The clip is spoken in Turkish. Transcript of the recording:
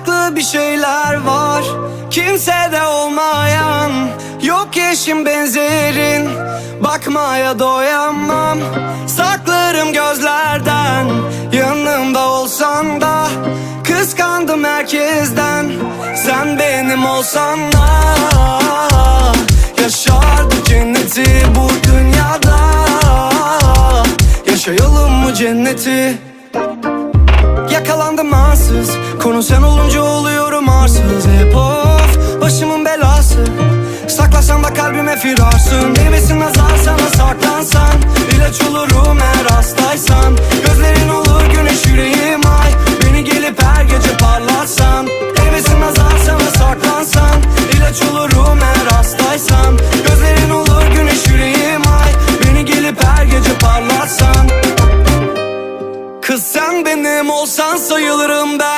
farklı bir şeyler var. Kimsede olmayan Yok eşim benzerin. Bakmaya doyamam Saklarım gözlerden. Yanımda olsan da Kıskandım herkesten. Sen benim olsan da Yaşardık cenneti bu dünyada. Yaşayalım mı cenneti Yakalandım ansız. Konu sen olunca oluyorum arsız. Hep of başımın belası. Saklasam da kalbime firarsın. Değmesin nazar sana saklansan. İlaç olurum eğer hastaysan. Gözlerin olur güneş yüreğim ay. Beni gelip her gece parlatsan. Değmesin nazar sana saklansan. İlaç olurum eğer hastaysan. Gözlerin olur güneş yüreğim ay. Beni gelip her gece parlatsan olsan sayılırım ben.